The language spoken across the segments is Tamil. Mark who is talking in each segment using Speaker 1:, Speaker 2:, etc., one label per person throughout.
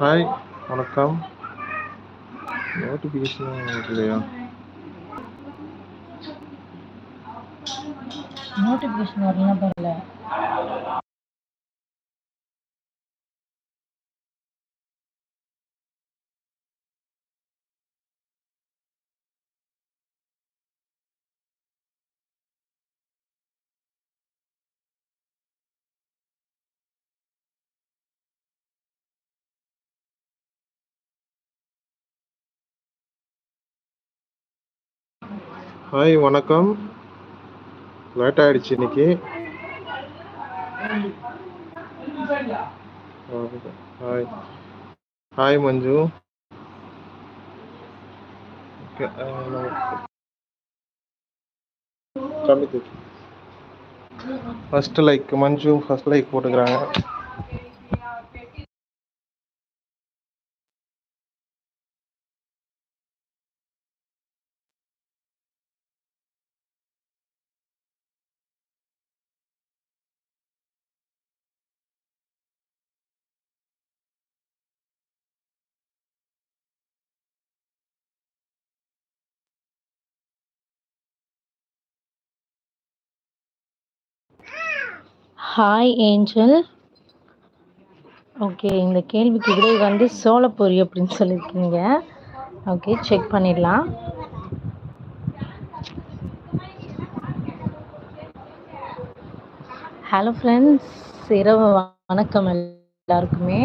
Speaker 1: ஹாய் வணக்கம். நோட்டிஃபிகேஷன் இல்லையா?
Speaker 2: நோட்டிஃபிகேஷன் வரலன்னா பரவாயில்ல.
Speaker 1: ஹாய் வணக்கம். லேட் ஆயிடுச்சு இன்னைக்கு. Hi. Hi Manju. Okay first like Manju first like போட்டுக்கிறாங்க.
Speaker 2: ஹாய் ஏஞ்சல் ஓகே இந்த கேள்விக்கு விடை வந்து சோளப்பொரி அப்படின்னு சொல்லியிருக்கீங்க. ஓகே செக் பண்ணிடலாம். ஹலோ ஃப்ரெண்ட்ஸ் இரவு வணக்கம் எல்லாருக்குமே.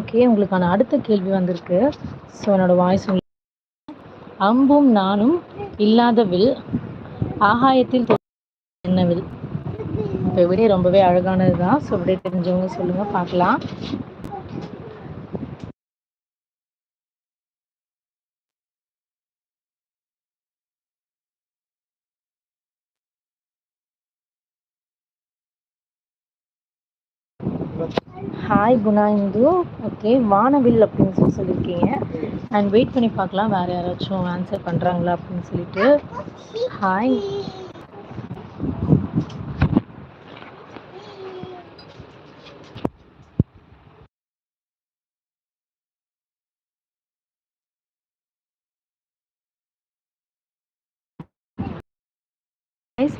Speaker 2: ஓகே உங்களுக்கான அடுத்த கேள்வி வந்திருக்கு. ஸோ என்னோட வாய்ஸ் அம்பும் நானும் இல்லாத வில் ஆகாயத்தில் இப்போ விடை ரொம்பவே அழகானது தான் ஸோ அப்படியே தெரிஞ்சவங்க சொல்லுங்கள் பார்க்கலாம். ஹாய் குணா இந்து ஓகே வானவில் அப்படின்னு சொல்லி சொல்லியிருக்கீங்க. அண்ட் வெயிட் பண்ணி பார்க்கலாம் வேறு யாராச்சும் ஆன்சர் பண்ணுறாங்களா அப்படின்னு சொல்லிட்டு. ஹாய்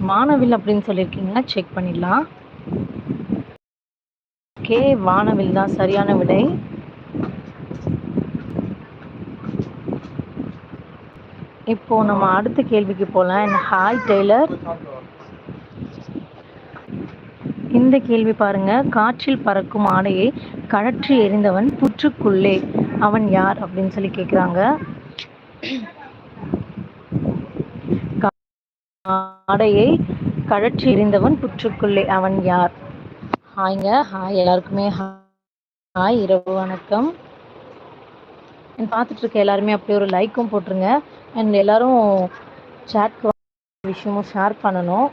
Speaker 2: வானவில் அப்படின்னு சொல்லியிருக்கீங்கன்னா செக் பண்ணிடலாம். ஓகே வானவில் தான் சரியான விடை. இப்போ நம்ம அடுத்த கேள்விக்கு போகலாம் ஹாய் டெய்லர் இந்த கேள்வி பாருங்க. காற்றில் பறக்கும் ஆடையை கழற்றி எறிந்தவன் புற்றுக்குள்ளே. அவன் யார் அப்படின்னு சொல்லி கேட்குறாங்க ஆடையை கழற்றி எறிந்தவன் புற்றுக்குள்ளே. அவன் யார்? ஹாய்ங்க. ஹாய் எல்லாருக்குமே ஹாய். இரவு வணக்கம். பார்த்துட்டு இருக்க எல்லாருமே அப்படியே ஒரு லைக்கும் போட்டுருங்க. அண்ட் எல்லாரும் சேட்க்கு விஷயமும் ஷேர் பண்ணணும்.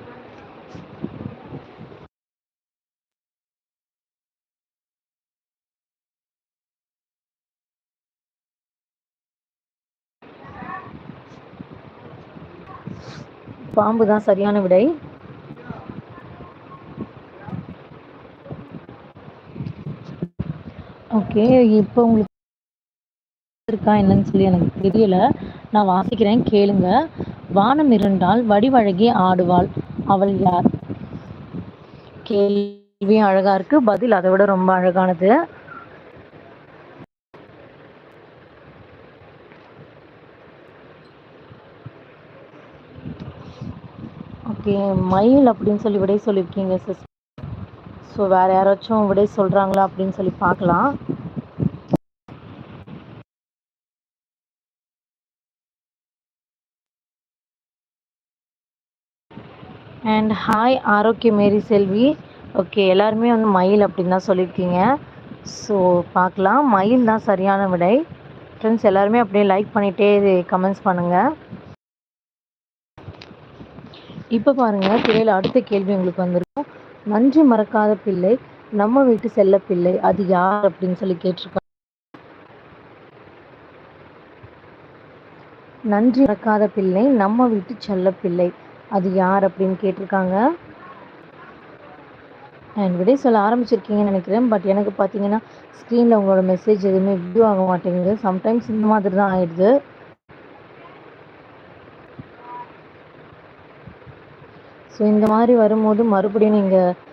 Speaker 2: பாம்பு தான் சரியான விடை. ஓகே இப்போ உங்களுக்கு இருக்கா என்னன்னு சொல்லி எனக்கு தெரியல. நான் வாசிக்கிறேன் கேளுங்க. வானம் இருந்தால் வடிவழகி ஆடுவாள். அவள் யார்? கேள்வி அழகா இருக்கு. பதில் அதை விட ரொம்ப அழகானது. ஓகே மயில் அப்படின்னு சொல்லி விடை சொல்லியிருக்கீங்க சிஸ். ஸோ வேறு யாராச்சும் விடை சொல்கிறாங்களா அப்படின்னு சொல்லி பார்க்கலாம். And hi Aarogya Mary Selvi. Okay எல்லாருமே வந்து மயில் அப்படின்னு தான் சொல்லியிருக்கீங்க. ஸோ பார்க்கலாம். மயில் தான் சரியான விடை. ஃப்ரெண்ட்ஸ் எல்லாருமே அப்படியே லைக் பண்ணிகிட்டே கமெண்ட்ஸ் பண்ணுங்கள் இப்போ பாருங்கள் திரையில் அடுத்த கேள்வி உங்களுக்கு வந்திருக்கும். நன்றி மறக்காத பிள்ளை நம்ம வீட்டு செல்ல பிள்ளை அது யார் அப்படின்னு சொல்லி கேட்டிருக்காங்க நன்றி மறக்காத பிள்ளை நம்ம வீட்டு செல்ல பிள்ளை அது யார் அப்படின்னு கேட்டிருக்காங்க. அண்ட் விடை சொல்ல ஆரம்பிச்சிருக்கீங்கன்னு நினைக்கிறேன். பட் எனக்கு பார்த்தீங்கன்னா ஸ்க்ரீனில் உங்களோட மெசேஜ் எதுவுமே வியூ ஆக மாட்டேங்குது. சம்டைம்ஸ் இந்த மாதிரி தான் ஆயிடுது. ஸோ இந்த மாதிரி வரும்போது மறுபடியும் நீங்கள்